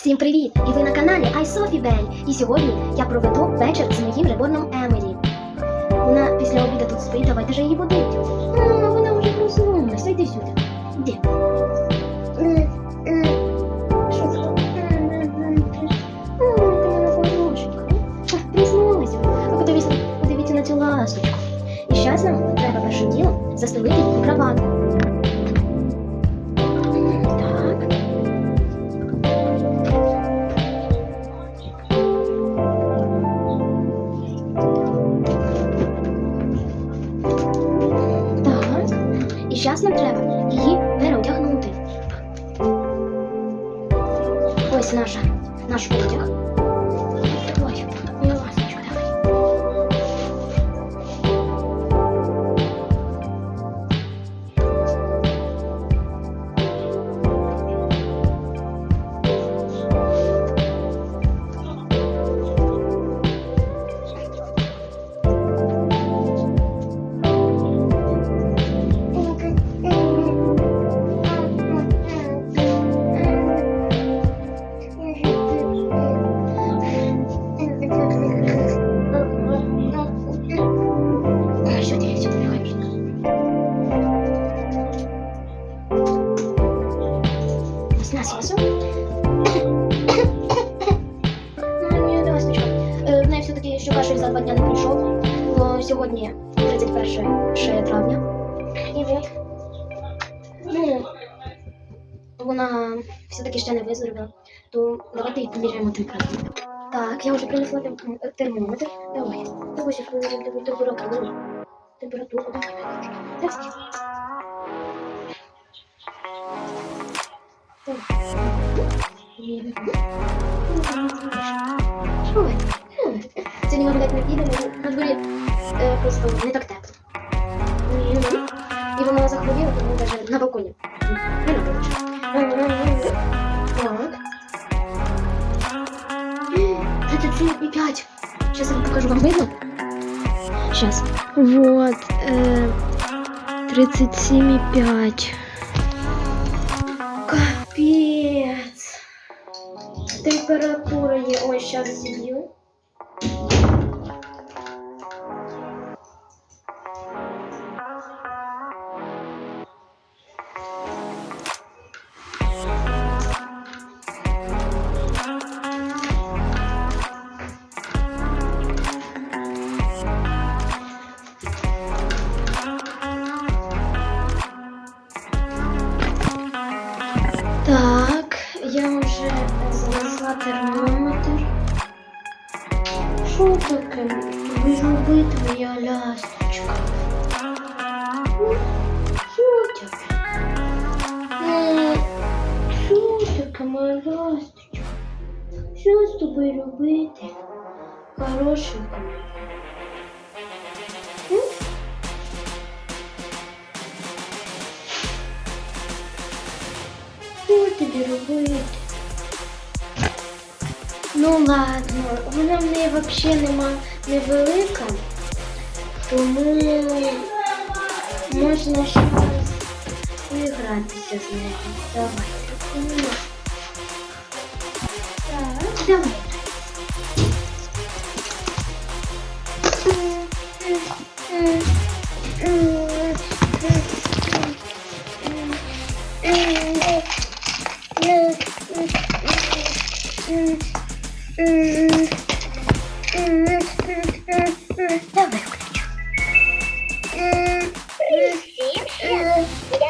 Всім привіт! І ви на каналі iSophieBell. І сьогодні я проведу вечір з моїм реборном Емілі. Вона після обіду тут спить, давайте же її будить. А, вона вже сюди. Іди. На цю ласочку. І зараз нам треба першим ділом застелити зараз нам треба її переодягнути. Ось наша, наш одяг. Ой, Ось нас вазу. Ні, ласточка. Е, В неї все-таки ще кашель за два дня не прийшов. Бо сьогодні 31 травня. І от. Ну, вона все-таки ще не виздоровіла. То давайте їй поміряємо температуру. Так, я вже принесла термометр. Давай. Давай сейчас поміряємо температуру. Температуру, давай. Так, Ой, ой. Сьогодні ми гуляти не підемо, на дворі е, просто не так тепло. І, вона захворіла, тому навіть на балконі. Не на вулиці. Так. 37,5. Сейчас я вам покажу, вам видно? Сейчас. Вот, э, 37,5. Капец. Температура є. Ой, сейчас зіб'ю. Так, я вже занесла термометр. Що таке? Ви ж робити, моя лясточка. Що таке? Ну, Що таке, моя ласточка? Що з тобою робити? Хорошенька. М? Що тобі робити? Ну ладно, вона в неї взагалі нема невелика, тому можна раз поігратися з нею. Давай. Ну, Так, давай. Давай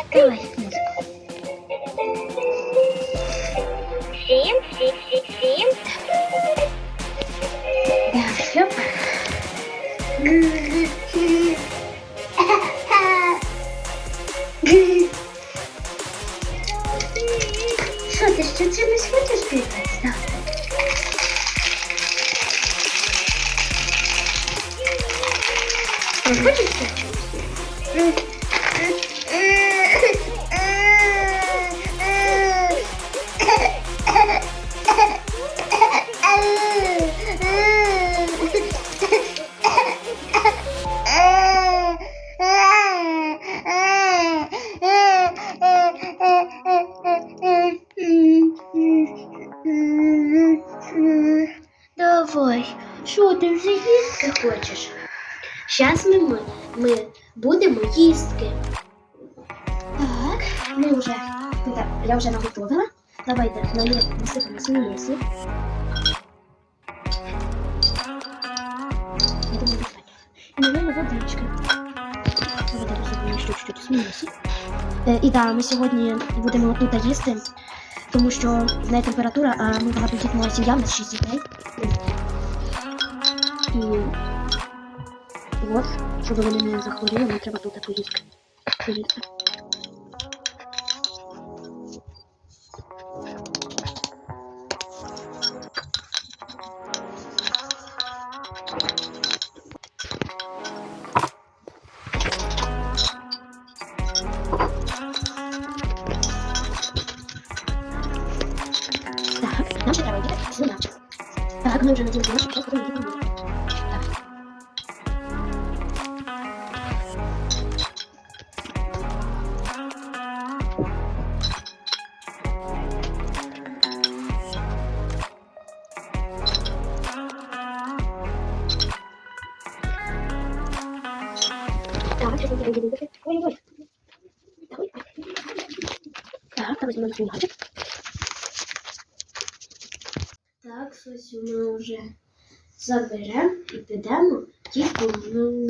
Давай, музыку. Сім, сім, сім, сім. Да, все. Що ти ще чимось хочеш бігати? Да. Хочеш ще Зараз ми, ми, будемо їсти. Так, ми вже. Я вже наготовила. Давайте насипаємо смісі. Я думаю, налємо водички. Давайте насипаємо ще чуть-чуть смісі. І так, ми сьогодні будемо тут їсти, тому що знає температура, а ми багатодітна сім'я, у нас 6 дітей. от, щоб вони не захворіли, нам треба тут поїсти. Поїсти. Так, нам ще треба йти свинячок. Так, ми вже наділи свинячок, Так, сейчас мы будем делать. Ой, ой. Давай. Так, давай возьмем свинячок. Так, Сосю ми вже заберемо і підемо їсти в.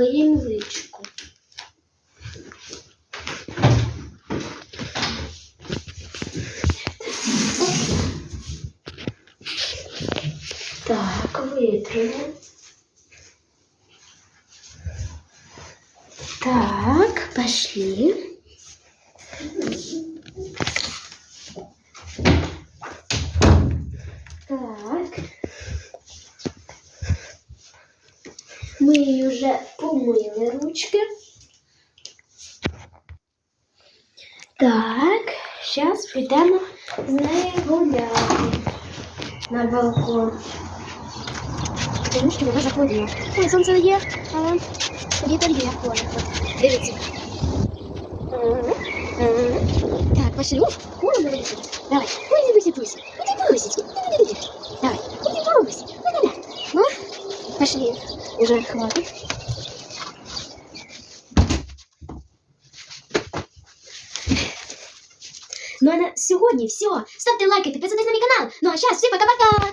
Так, витримо. Так, пошли. Так. Мы уже помыли ручки. Так, сейчас придам на гулять на балкон Тому що вона захворіла. Ой, сонце є, але вітер є. Ой, от, Дивіться. Так, пошли. Ух, холодно вийти. Давай. Ой, не бойся, Туся. Иди, Тусечка. Иди, иди, иди. Давай. Иди, Туся. Да-да-да. Ну, пошли. Уже хватит. Ну, а на сьогодні все. Ставте лайки, підписуйтесь на мій канал. Ну, а зараз всім пока-пока.